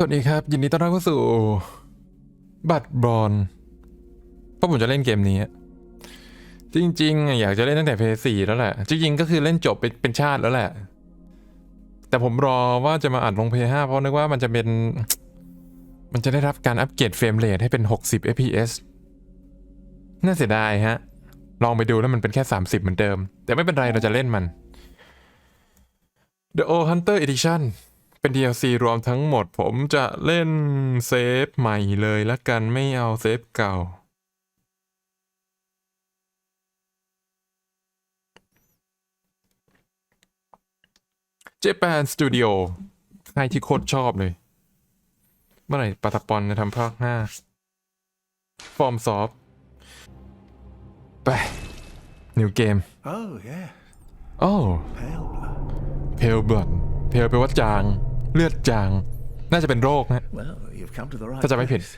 สวัสดีครับ ยินดีต้อนรับเข้าสู่ บัตรบอลเพราะผมจะเล่นเกมนี้ จริงๆ อยากจะเล่นตั้งแต่เพย์สี่แล้วแหละ จริงๆ ก็คือเล่นจบเป็นเป็นชาติแล้วแหละ แต่ผมรอว่าจะมาอัดลงเพย์ห้าเพราะนึกว่ามันจะเป็น มันจะได้รับการอัปเกรดเฟรมเรทให้เป็น 60 fps น่าเสียดายฮะ ลองไปดูแล้วมันเป็นแค่ 30 เหมือนเดิม แต่ไม่เป็นไรเราจะเล่นมัน The Old Hunter Edition เป็น DLC รวมทั้งหมดผมจะเล่นเซฟใหม่เลยละกันไม่เอาเซฟเก่า Japan Studio ใครที่โคตรชอบเลย เมื่อไหร่ปาตาปอนจะทำภาคห้าฟอร์มซอฟไปนิวเกม Oh, yeah. โอ้ Pale blood. เพลบ o ดเพลแปลว่าจาง เลือดจาง น่าจะเป็นโรคนะ Well, you've come to the right ถ้าจะไม่ผิด place.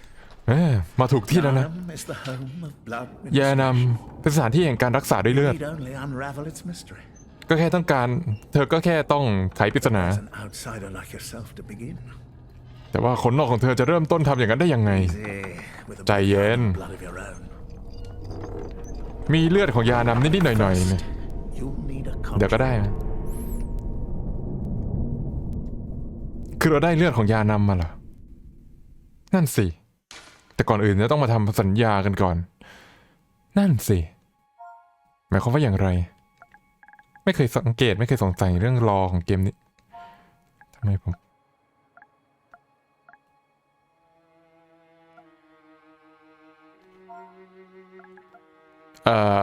เอ้ยมาถูกที่แล้วนะ Yarnum is the home of blood ยานำเป็นสถานที่แห่งการรักษาด้วยเลือด Need only unravel its mystery. ก็แค่ต้องการ เธอก็แค่ต้องไขปริศนา As an outsider like yourself to begin. แต่ว่าคนนอกของเธอจะเริ่มต้นทำอย่างนั้นได้ยังไง Easy, with a ใจเย็น blood of your own. มีเลือดของยานำนิดๆหน่อยๆเนี่ย You'll need a เดี๋ยวก็ contract. ได้นะ คือเราได้เลือดของยานำมาเหรอ นั่นสิ แต่ก่อนอื่นจะต้องมาทำสัญญากันก่อน นั่นสิ หมายความว่าอย่างไร ไม่เคยสังเกตไม่เคยสงสัยเรื่องรอของเกมนี้ทำไมผมเอ่อ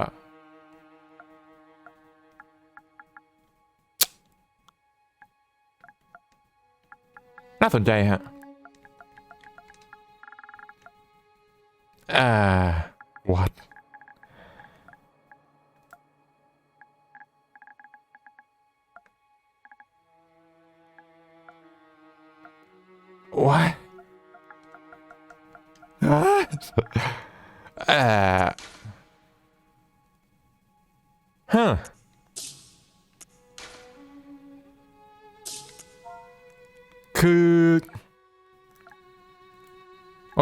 น่าสนใจฮะอ่า what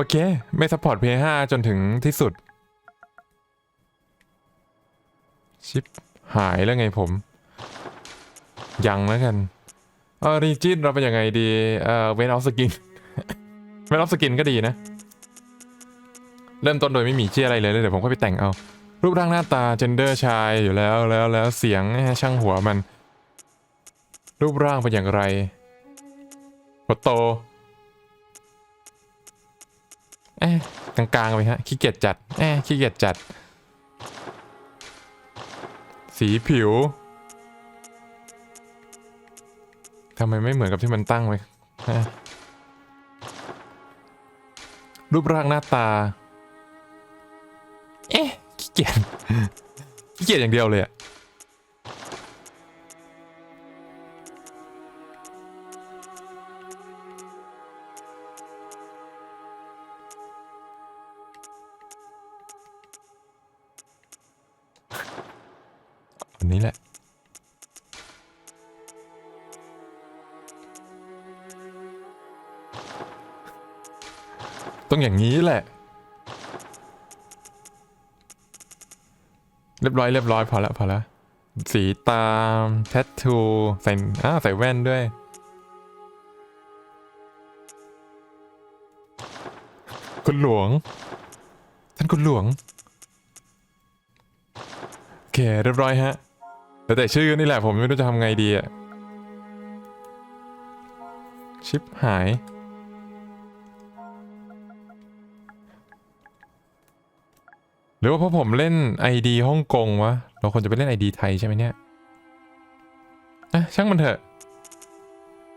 เค ไม่ซัพพอร์ต P5 จนถึงที่สุด ชิปหายแล้วไงผม ยังแล้วกันเออรีจิตเราเป็นยังไงดีเอ่อเวนออฟสกินเวนออฟสกินก็ดีนะ เริ่มต้นโดยไม่มีชื่ออะไรเลยเดี๋ยวผมก็ไปแต่งเอา รูปร่างหน้าตาเจนเดอร์ชายอยู่แล้วแล้วแล้วเสียงช่างหัวมัน รูปร่างเป็นอย่างไรหัวโต กลางๆไปฮะขี้เกียจจัดเอ๊ะขี้เกียจจัด สีผิวทำไมไม่เหมือนกับที่มันตั้งไว้รูปร่างหน้าตา เอ๊ะขี้เกียจขี้เกียจอย่างเดียวเลยอะ นี้แหละ ต้องอย่างนี้แหละ เรียบร้อยเรียบร้อยพอละพอละสีตามแทททูใส่อ้าใส่แว่นด้วยคุณหลวง ท่านคุณหลวง โอเค เรียบร้อยฮะ แต่แต่ชื่อนี่แหละผมไม่รู้จะทำไงดีอะชิปหาย หรือว่าเพราะผมเล่น ID ฮ่องกงวะ เราควรจะไปเล่น ID ไทยใช่ไหมเนี่ยอะช่างมันเถอะ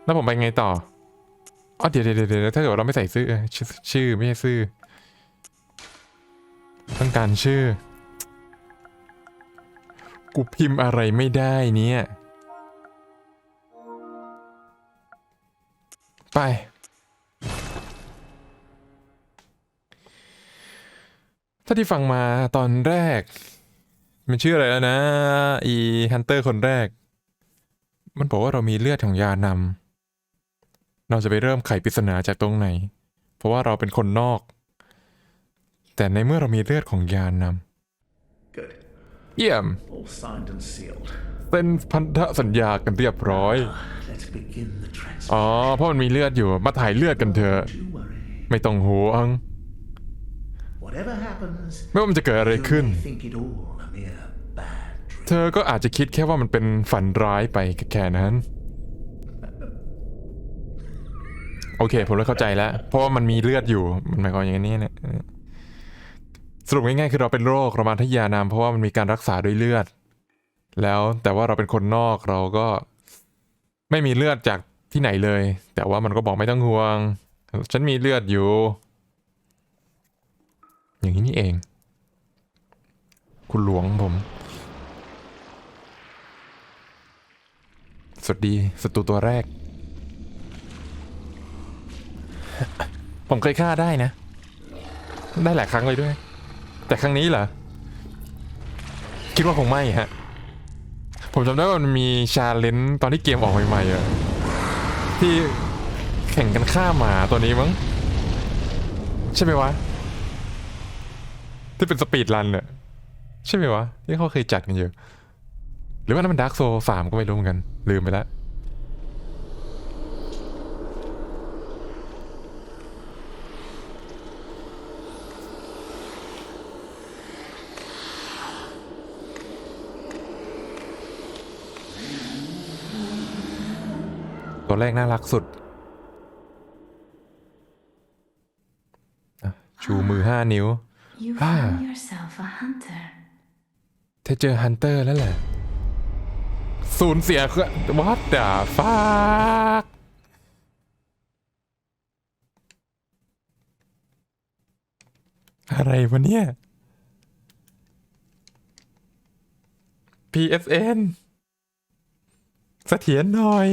แล้วผมไปไงต่ออ๋อเดี๋ยวเดี๋ยวเดี๋ยวถ้าเกิดว่าเราไม่ใส่ชื่อชื่อชื่อไม่ใช่ชื่อ ต้องการชื่อ กูพิมพ์อะไรไม่ได้เนี่ย ไป ถ้าที่ฟังมาตอนแรก มันชื่ออะไรแล้วนะ อีฮันเตอร์คนแรก มันบอกว่าเรามีเลือดของยานำเราจะไปเริ่มไขปริศนาจากตรงไหน เพราะว่าเราเป็นคนนอก แต่ในเมื่อเรามีเลือดของยานน Good. ำเยี่ยม All signed and sealed. เป็นพันธสัญญากันเรียบร้อย Let's begin the transfer. อ๋อ เพราะมันมีเลือดอยู่ มาถ่ายเลือดกันเถอะ Don't you worry. ไม่ต้องห่วง Whatever happens, ไม่ว่ามันจะเกิดอะไร you ขึ้น may think it all a mere bad dream. เธอก็อาจจะคิดแค่ว่ามันเป็นฝันร้ายไปแค่นั้น โอเค ผมเริ่มเข้าใจแล้ว เพราะว่ามันมีเลือดอยู่ มันหมายความอย่างนี้เนี่ย สรุปง่ายๆคือเราเป็นโรคเรามาทยานามเพราะว่ามันมีการรักษาด้วยเลือด แล้วแต่ว่าเราเป็นคนนอกเราก็ไม่มีเลือดจากที่ไหนเลย แต่ว่ามันก็บอกไม่ต้องห่วง ฉันมีเลือดอยู่ อย่างนี้นี่เอง คุณหลวงผม สวัสดีศัตรูตัวแรก ผมเคยฆ่าได้นะ ได้หลายครั้งเลยด้วย แต่ครั้งนี้เหรอ คิดว่าคงไม่ฮะ ผมจำได้ว่ามันมีชาเลนจ์ตอนที่เกมออกใหม่ๆอะที่แข่งกันฆ่าหมาตัวนี้มั้ง ใช่ไหมวะ ที่เป็นสปีดรันอะใช่ไหมวะ ที่เขาเคยจัดกันเยอะหรือว่านั่นมันดาร์กโซสามก็ไม่รู้เหมือนกัน ลืมไปแล้ว ตัวแรกน่ารักสุดอะชูมือห้านิ้ว You Ah. found yourself a hunter. เธอเจอฮันเตอร์แล้วแหละสูญเสียคือวัดดาฟากอะไรวะเนี่ย PSN เสถียรหน่อย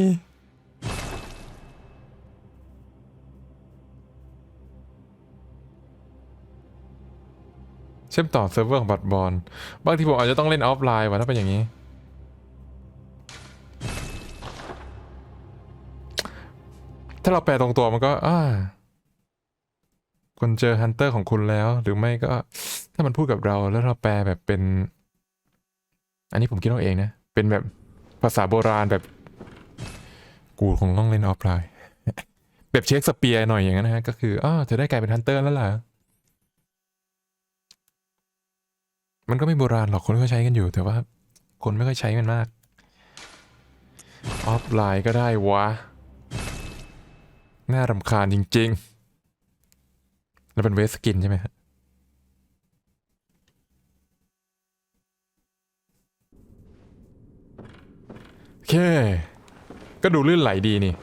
ชื่อมต่อเซิร์ฟเวอร์ของบัตรบอลบางทีผมอาจจะต้องเล่นออฟไลน์ว่ะถ้าเป็นอย่างนี้ ถ้าเราแปลตรงตัวมันก็อ่าคุณเจอฮันเตอร์ของคุณแล้ว หรือไม่ก็ ถ้ามันพูดกับเราแล้วเราแปลแบบเป็น อันนี้ผมคิดเอาเองนะ เป็นแบบภาษาโบราณแบบ กูคงต้องเล่นออฟไลน์ แบบเช็คสเปียร์หน่อยอย่างนั้นนะฮะก็คืออ้าเธอได้กลายเป็นฮันเตอร์แล้วล่ะ มันก็ไม่โบราณหรอกคนก็ใช้กันอยู่ แต่ว่าคนไม่ค่อยใช้มันมาก ออฟไลน์ก็ได้วะ น่ารำคาญจริง ๆ แล้วเป็นเวสกินใช่ไหมฮะโอเค ก็ดูลื่นไหลดีนี่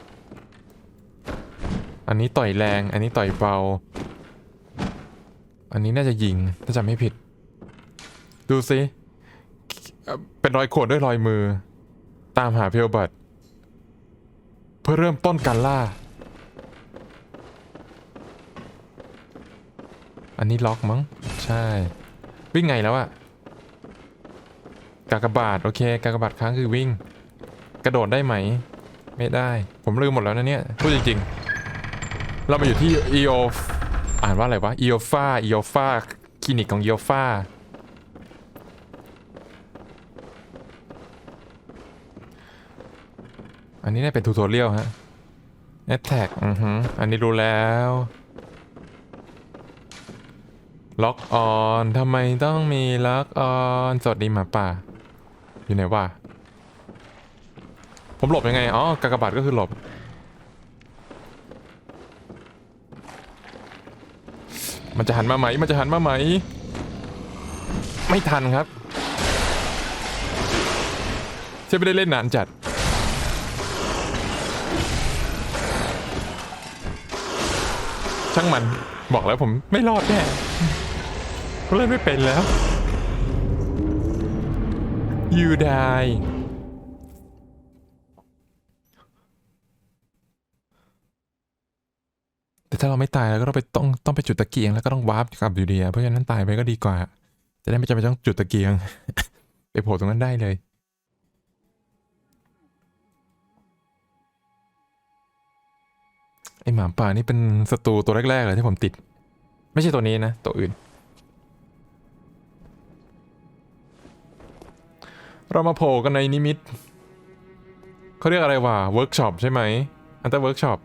อันนี้ต่อยแรง อันนี้ต่อยเบา อันนี้น่าจะยิง ถ้าจำไม่ผิด ดูสิ เป็นรอยขวนด้วยรอยมือ ตามหาเพลบัตเพื่อเริ่มต้นการล่า อันนี้ล็อกมั้ง ใช่ วิ่งไงแล้วอะกากบาท โอเค กากบาทค้างคือวิ่ง กระโดดได้ไหม ไม่ได้ ผมลืมหมดแล้วนะเนี่ย พูดจริง ๆ เรามาอยู่ที่ EO อ่านว่าอะไรวะ EOFA EOFA คลินิกของ EOFA นี้น่าเป็นทูตอเรียลฮะ Attack อือฮึอันนี้รู้แล้ว ล็อกออนทำไมต้องมีล็อกออนสวัสดีหมาป่า อยู่ไหนวะ ผมหลบยังไง อ๋อกากบาทก็คือหลบ มันจะหันมาไหม มันจะหันมาไหม ไม่ทันครับใช่ไม่ได้เล่นนานจัด ช่างมันบอกแล้วผมไม่รอดแน่ผมเล่นไม่เป็นแล้ว you die แต่ถ้าเราไม่ตายเราก็ต้องไปต้องต้องไปจุดตะเกียง แล้วก็ต้องวาร์ปกลับอยู่ดีเพราะฉะนั้นตายไปก็ดีกว่า จะได้ไม่จำเป็นต้องจุดตะเกียง ไปโผล่ตรงนั้นได้เลย ไอหมาป่านี่เป็นศัตรูตัวแรกๆเลยที่ผมติด ไม่ใช่ตัวนี้นะ ตัวอื่น เรามาโผล่กันในนิมิตเขาเรียกอะไรวะเวิร์กช็อปใช่ไหมอันตรเวิร์กช็อป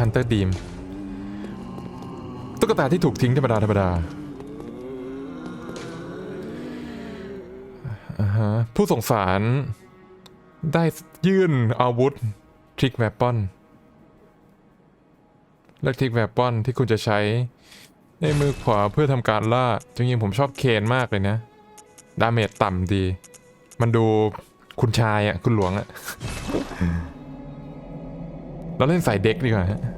ฮันเตอร์ดีม ตุ๊กตาที่ถูกทิ้งธรรมดาธรรมดาอ่าฮะผู้ส่งสารได้ยื่นอาวุธทริกแวปปอนเลือกทริกแวปปอนที่คุณจะใช้ ในมือขวาเพื่อทำการล่าจริงๆผมชอบเคนมากเลยนะ ดาเมจต่ำดี มันดูคุณชายอะ่ะ คุณหลวงอะ่ะ เราเล่นสายเด็กดีกว่าฮะบาบา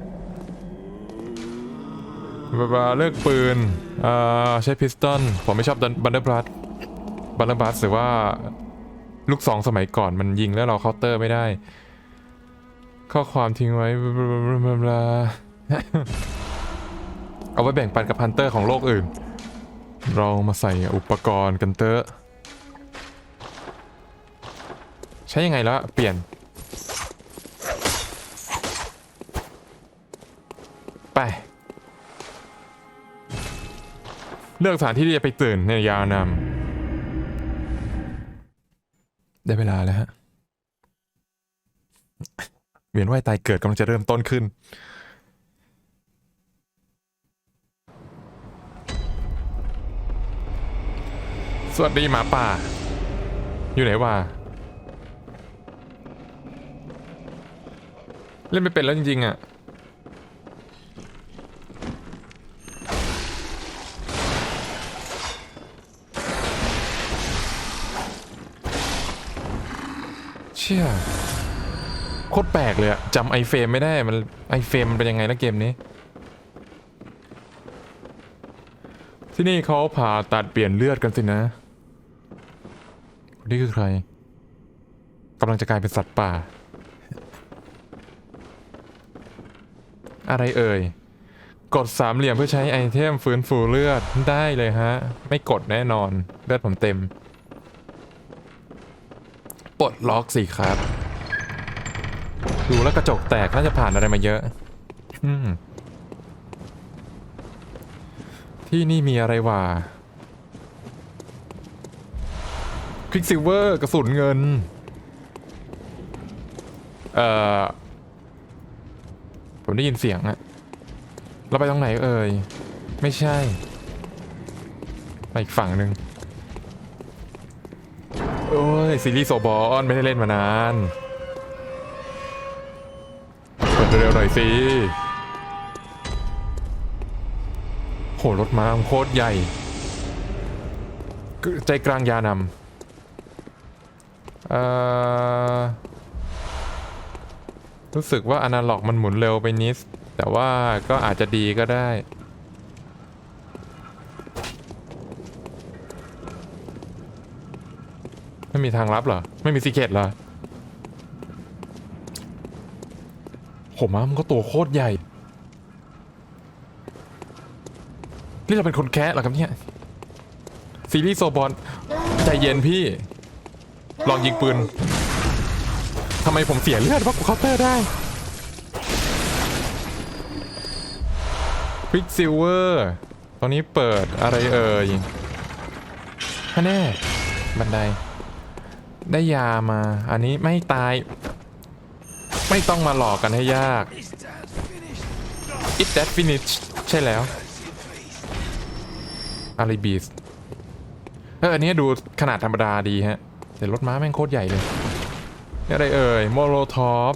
เลือกปืนอ่าใช้พิสตันผมไม่ชอบบันเดอร์บลัสบันเดอร์บลัสหรือว่าลูกสองสมัยก่อนมันยิงแล้วเราเคาน์เตอร์ไม่ได้ ข้อความทิ้งไว้เอาไว้แบ่งปันกับฮันเตอร์ของโลกอื่น เรามาใส่อุปกรณ์กันเตอะใช้ยังไงแล้วเปลี่ยน เลือกสถานที่ที่จะไปตื่นในยาวนำได้เวลาแล้วฮะ เวียนว่ายตายเกิดกำลังจะเริ่มต้นขึ้น สวัสดีหมาป่า อยู่ไหนวะเล่นไม่เป็นแล้วจริงๆอะ ชี่ยโคตรแปลกเลยอะจำไอเฟรมไม่ได้มันไอเฟรมมันเป็นยังไงนะเกมนี้ ที่นี่เขาผ่าตัดเปลี่ยนเลือดกันสินะ นี่คือใครกำลังจะกลายเป็นสัตว์ป่า อะไรเอ่ย กดสามเหลี่ยมเพื่อใช้ไอเทมฟื้นฟูเลือดได้เลยฮะ ไม่กดแน่นอนเลือดผมเต็ม ปลดล็อกสิครับ ดูแล้วกระจกแตกน่าจะผ่านอะไรมาเยอะอที่นี่มีอะไรวะควิกซิลเวอร์กระสุนเงิน เอ่อ ผมได้ยินเสียงอะเราไปตรงไหนเอ่ย ไม่ใช่ ไปอีกฝั่งหนึ่ง ยซีรีส์โซบอนไม่ได้เล่นมานานเปิดเร็วๆหน่อยสิโหรถม้าโคตรใหญ่ ใจกลางยานำเอ่อรู้สึกว่าอนาล็อกมันหมุนเร็วไปนิด แต่ว่าก็อาจจะดีก็ได้ ไม่มีทางลับเหรอ ไม่มีซีเคตเหรอโหม้ามันก็ตัวโคตรใหญ่ นี่เราเป็นคนแคะเหรอครับเนี่ย ซีรีส์โซบอลใจเย็นพี่ ลองยิงปืนทำไมผมเสียเลือดเพราะกูเคาน์เตอร์ได้ควิกซิลเวอร์ ตอนนี้เปิดอะไรเอ่ยฮะแน่บันได ได้ยามา อันนี้ไม่ตาย ไม่ต้องมาหลอกกันให้ยาก It that finish ใช่แล้วอาริบีสเอออันนี้ดูขนาดธรรมดาดีฮะ แต่รถม้าแม่งโคตรใหญ่เลยนี่อะไรเอ่ยโมโลท็อป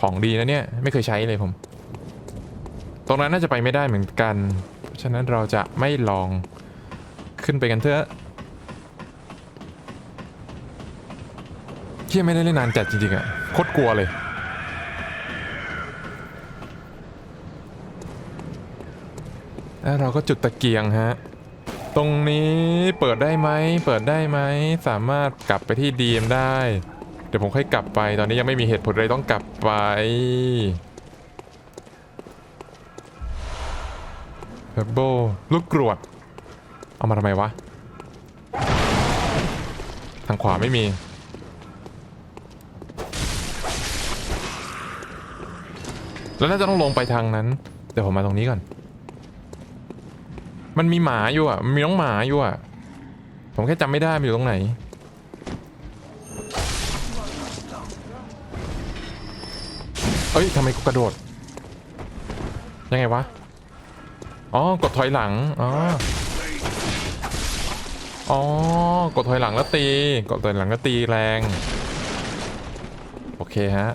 ของดีนะเนี่ย ไม่เคยใช้เลยผม ตรงนั้นน่าจะไปไม่ได้เหมือนกัน เพราะฉะนั้นเราจะไม่ลองขึ้นไปกันเถอะ เที่ยไม่ได้เล่นนานจัดจริงๆอะโคตรกลัวเลย แล้วเราก็จุดตะเกียงฮะ ตรงนี้เปิดได้ไหม เปิดได้ไหม สามารถกลับไปที่ดีมได้ เดี๋ยวผมค่อยกลับไปตอนนี้ยังไม่มีเหตุผลอะไรต้องกลับไปเอเพเบิลลูกกรวด เอามาทำไมวะ ทางขวาไม่มี แล้วน่าจะต้องลงไปทางนั้น เดี๋ยวผมมาตรงนี้ก่อน มันมีหมาอยู่อะมันมีน้องหมาอยู่อะ ผมแค่จำไม่ได้มันอยู่ตรงไหน เอ้ยทำไมกูกระโดด ยังไงวะ อ๋อ กดถอยหลัง อ๋อ อ๋อ กดถอยหลังแล้วตี กดถอยหลังแล้วตีแรง โอเคฮะ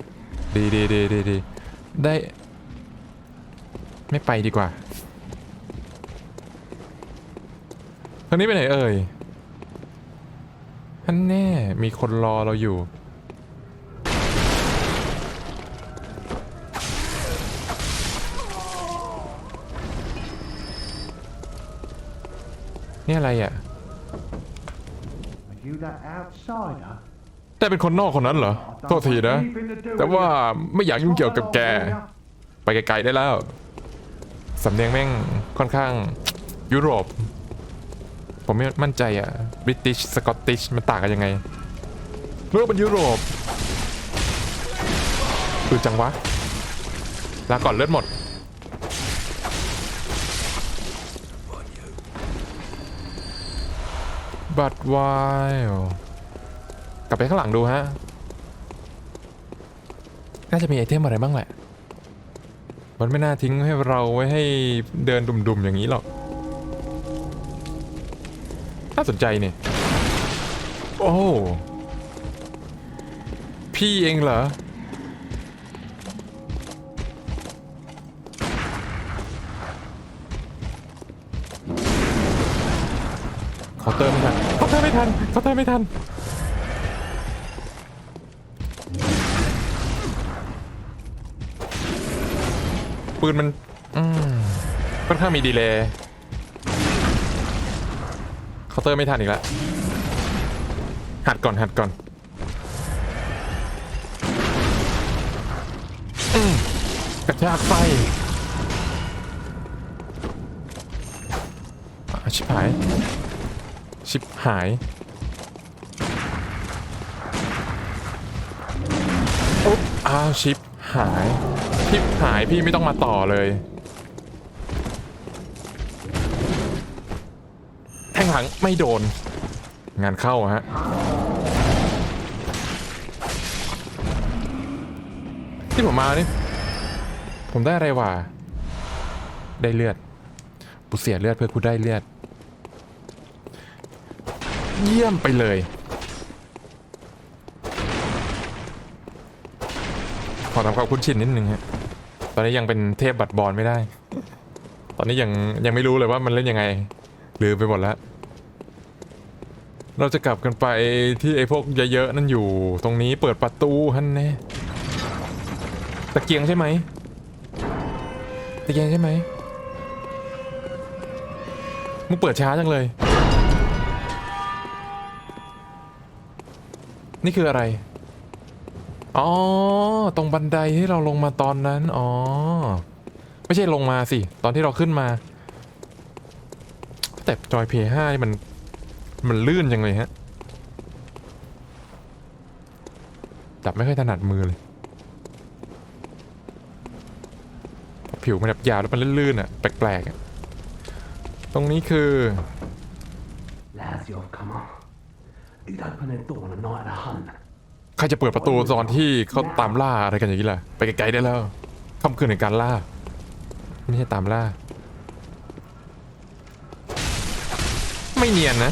ดีดีดีดีดี ได้ ไม่ไปดีกว่าทางนี้ไปไหนเอ่ยท่านแน่มีคนรอเราอยู่นี่อะไรอะ Are you that outsider? แต่เป็นคนนอกคนนั้นเหรอ โทษทีนะ แต่ว่าไม่อยากยุ่งเกี่ยวกับแก ไปไกลๆได้แล้ว สำเนียงแม่งค่อนข้างยุโรป ผมไม่มั่นใจอะบริติชสกอตติชมันต่างกันยังไงเมื่อเป็นยุโรปคือจังวะลาก่อนเลือดหมด บัตรวาย กลับไปข้างหลังดูฮะ น่าจะมีไอเทมอะไรบ้างแหละ มันไม่น่าทิ้งให้เราไว้ให้เดินดุ่มๆอย่างนี้หรอก น่าสนใจเนี่ย โอ้ พี่เองเหรอขาน์เติมไม่ทันขาน์เติมไม่ทันขาน์เติมไม่ทัน ปืนมันอืมค่อนข้างมีดีเลย์เคาน์เตอร์ไม่ทันอีกแล้วหัดก่อนหัดก่อนอกระชากไฟชิบหาย ชิบหาย อุ๊บอ้าว ชิปหาย ชิปหายพี่ไม่ต้องมาต่อเลย แทงหลังไม่โดน งานเข้าฮะที่ผมมานี่ผมได้อะไรวะได้เลือดกูเสียเลือดเพื่อกูได้เลือด เยี่ยมไปเลย ขอทำความคุ้นชินนิดนึงฮะตอนนี้ยังเป็นเทพบัตรบอลไม่ได้ ตอนนี้ยังยังไม่รู้เลยว่ามันเล่นยังไงลืมไปหมดแล้วเราจะกลับกันไปที่ไอ้พวกเยอะๆนั่นอยู่ตรงนี้เปิดประตูฮันแน่ตะเกียงใช่ไหมตะเกียงใช่ไหมมึงเปิดช้าจังเลย นี่คืออะไร อ๋อ ตรงบันไดที่เราลงมาตอนนั้น อ๋อ ไม่ใช่ลงมาสิ ตอนที่เราขึ้นมา แต่จอย P5 นี่มัน มันลื่นจังเลยฮะ จับไม่ค่อยถนัดมือเลย ผิวมันแบบหยาบแล้วมันลื่นๆอะ แปลกๆอะตรงนี้คือ Lads, you've come on. You'd open a door on a night of hunt. ใครจะเปิดประตูตอนที่เขาตามล่าอะไรกันอย่างนี้ล่ะ ไปไกลๆได้แล้วค่ำคืนในการล่า ไม่ใช่ตามล่า ไม่เนียนนะ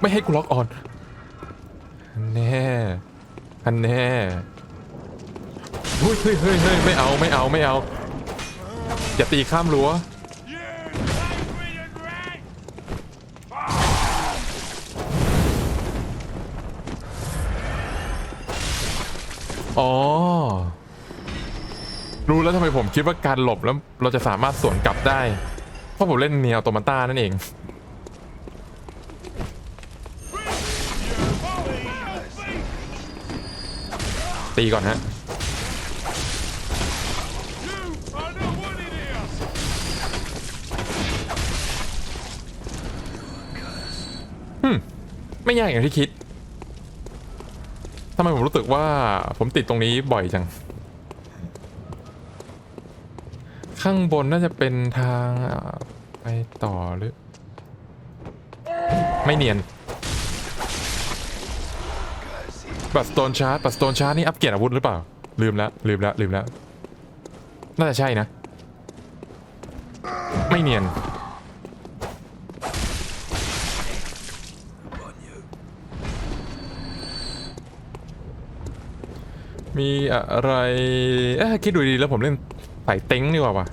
ไม่ให้กูล็อกออนอันแน่อันแน่เฮ้ยเฮ้ยเฮ้ยเฮ้ยไม่เอาไม่เอาไม่เอา อย่าตีข้ามรั้ว อ๋อ รู้แล้วทำไมผมคิดว่าการหลบแล้วเราจะสามารถสวนกลับได้ เพราะผมเล่นเนียวตมาต้านั่นเอง ตีก่อนฮะไม่ยากอย่างที่คิด ทำไมผมรู้สึกว่าผมติดตรงนี้บ่อยจัง ข้างบนน่าจะเป็นทางไปต่อหรือ ไม่เนียน บัตสโตนชาร์จบัตสโตนชาร์จนี่อัปเกรดอาวุธหรือเปล่า ลืมแล้วลืมแล้วลืมแล้ว น่าจะใช่นะ ไม่เนียน มีอะไรเอ้ยคิดดูดีแล้วผมเล่นใส่เต็งดีกว่าวะ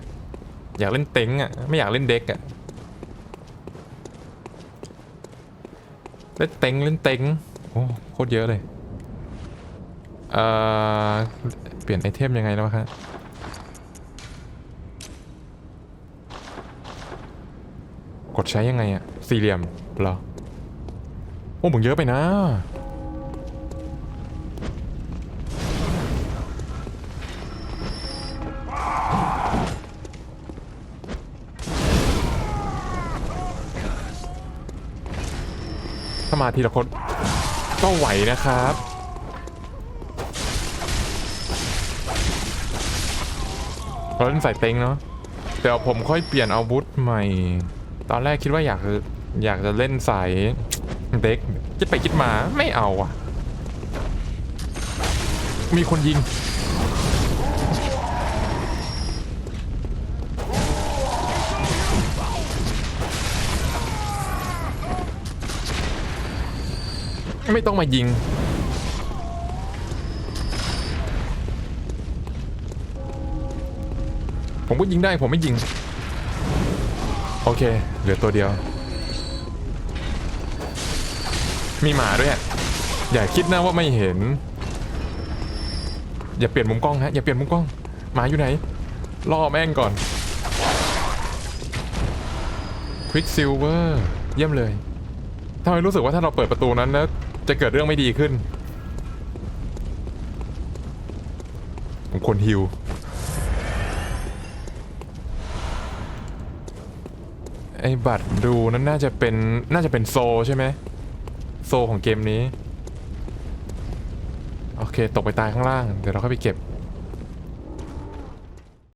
อยากเล่นเต็งอะไม่อยากเล่นเด็กอะเล่นเต็งเล่นเต็งโอ้โคตรเยอะเลยเอ่อเปลี่ยนไอเทมยังไงแล้วครับกดใช้ยังไงอะสี่เหลี่ยมเหรอโอ้มึงเยอะไปนะามาทีละคน ก็ไหวนะครับเราเล่นสายเต็งเนาะเดี๋ยวผมค่อยเปลี่ยนอาวุธใหม่ ตอนแรกคิดว่าอยากอยากจะเล่นสายเด็กคิดไปคิดมาไม่เอาอะมีคนยิง ไม่ต้องมายิง ผมก็ยิงได้ผมไม่ยิง โอเค เหลือตัวเดียว มีหมาด้วยอะอย่าคิดนะว่าไม่เห็น อย่าเปลี่ยนมุมกล้องฮะอย่าเปลี่ยนมุมกล้องหมาอยู่ไหนล่อแม่งก่อนควิกซิลเวอร์เยี่ยมเลยทำไมรู้สึกว่าถ้าเราเปิดประตูนั้นแล้ว จะเกิดเรื่องไม่ดีขึ้น ผมควรฮิวไอ้บัตรดูนั้นน่าจะเป็นน่าจะเป็นโซใช่ไหมโซของเกมนี้ โอเค ตกไปตายข้างล่าง เดี๋ยวเราเข้าไปเก็บ